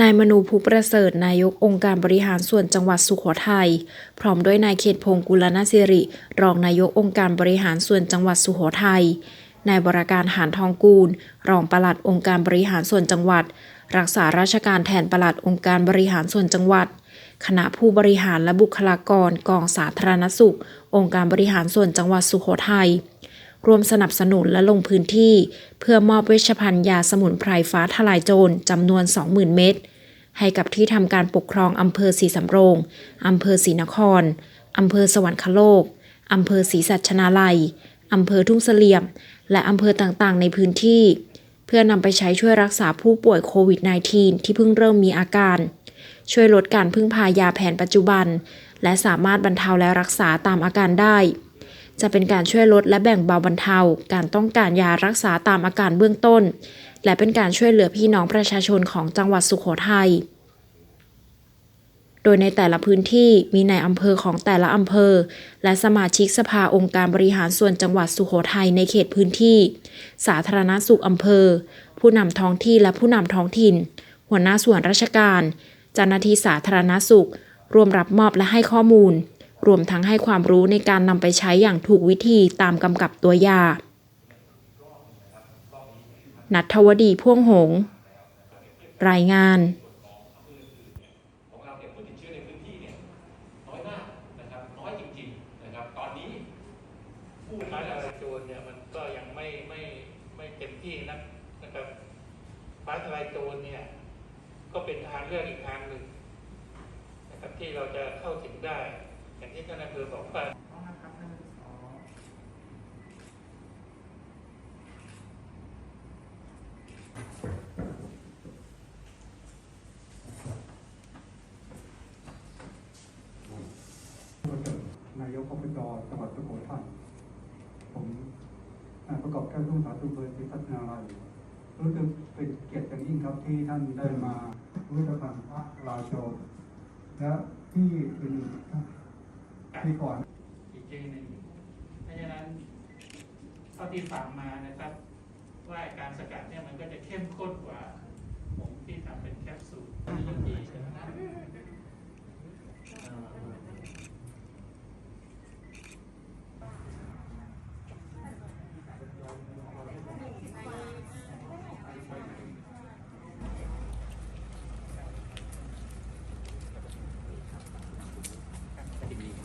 นายมนูภูประเสริฐนายกองค์การบริหารส่วนจังหวัดสุโขทัยพร้อมด้วยนายเขตพงศ์กุลนาสิริ รองนายกองค์การบริหารส่วนจังหวัดสุโขทัยนายบราการหานทองกูล รองปลัดองค์การบริหารส่วนจังหวัด รักษาราชการแทนปลัดองค์การบริหารส่วนจังหวัด คณะผู้บริหารและบุคลากรกองสาธารณสุข องค์การบริหารส่วนจังหวัดสุโขทัย ร่วมสนับสนุนและลงพื้นที่ เพื่อมอบเวชภัณฑ์ยาสมุนไพรฟ้าทลายโจรจำนวน 20,000 เม็ดให้กับที่ทำการปกครองอำเภอศรีสำโรงอำเภอศรีนครอำเภอสวรรคโลกอำเภอศรีสัชนาลัยอำเภอทุ่งเสลี่ยม และอำเภอต่างๆ ในพื้นที่ เพื่อนำไปใช้ช่วยรักษาผู้ป่วยโควิด -19 ที่เพิ่งเริ่มมีอาการ ช่วยลดการพึ่งพายาแผนปัจจุบัน และสามารถบรรเทาและรักษาตามอาการได้ จะเป็นการช่วยลดและแบ่งเบาบรรเทา การต้องการยารักษาตามอาการเบื้องต้น และเป็นการช่วยเหลือพี่น้องประชาชนของจังหวัดสุโขทัย โดยในแต่ละพื้นที่มีนายอำเภอของแต่ละอำเภอ และสมาชิกสภาองค์การบริหารส่วนจังหวัดสุโขทัยในเขตพื้นที่ สาธารณสุขอำเภอ ผู้นำท้องที่และผู้นำท้องถิ่น หัวหน้าส่วนราชการเจ้าหน้าที่สาธารณสุข รวมรับมอบและให้ข้อมูล รวมทั้งให้ความรู้ในการนำไปใช้อย่างถูกวิธีตามกำกับตัวยา นัทวดีพ่วงหง รายงานผู้ติดเชื้อนพื้นที่เนี่ยน้อยมารับน้อยจริงๆนะครับตอนนี้ผู้ที่ฟ้าทได้ลายโจรเนี่ยมันก็ยังไม่ไม่ไม่เต็มที่นักนะครับฟ้าทลายโจรเนี่ยก็เป็นทางเลือกอีกทางหนึ่งนะครับที่เราจะเข้าถึงได้ อย่างที่ท่านนายอำเภอบอกว่าประเสริฐนายกอบจจังหวัดสุโขทัยผมนายประกอบก้วทุ่งสาธุเบอร์ที่พัฒนาลัยรู้สึกเป็นเกียรติอย่างยิ่งครับที่ท่านได้มารู้จักพันพระลาโจรและที่อื่นๆ ก่อนอีกทีหนึ่งเพราะฉะนั้นเท่าที่ฟังมานะครับ ว่าการสกัดเนี่ยมันก็จะเข้มข้นกว่าผมที่ทำเป็นแคปซูลที่ใช่ไหม呃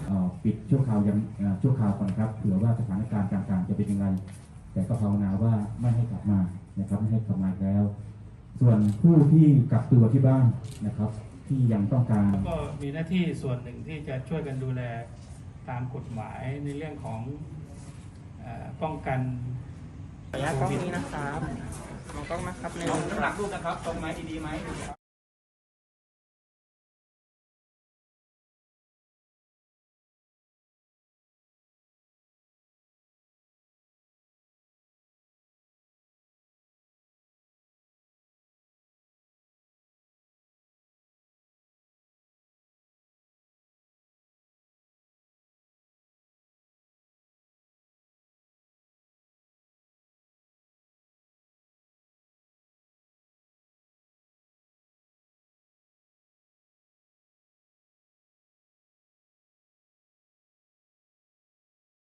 เอ่อ ปิดชั่วคราวยังเอ่อชั่วคราวก่อนครับเผื่อว่าสถานการณ์ต่างๆจะเป็นยังไงแต่ก็ภาวนาว่าไม่ให้กลับมานะครับไม่ให้กลับมาอีกแล้ว ส่วนผู้ที่กักตัวที่บ้านนะครับ ที่ยังต้องการก็มีหน้าที่ส่วนหนึ่งที่จะช่วยกันดูแลตามกฎหมายในเรื่องของเออป้องกันขออนุญาตกล้องนี้นะครับมองกล้องนะครับหนึ่งหลักรูปนะครับ ตรงไหมดีๆไหม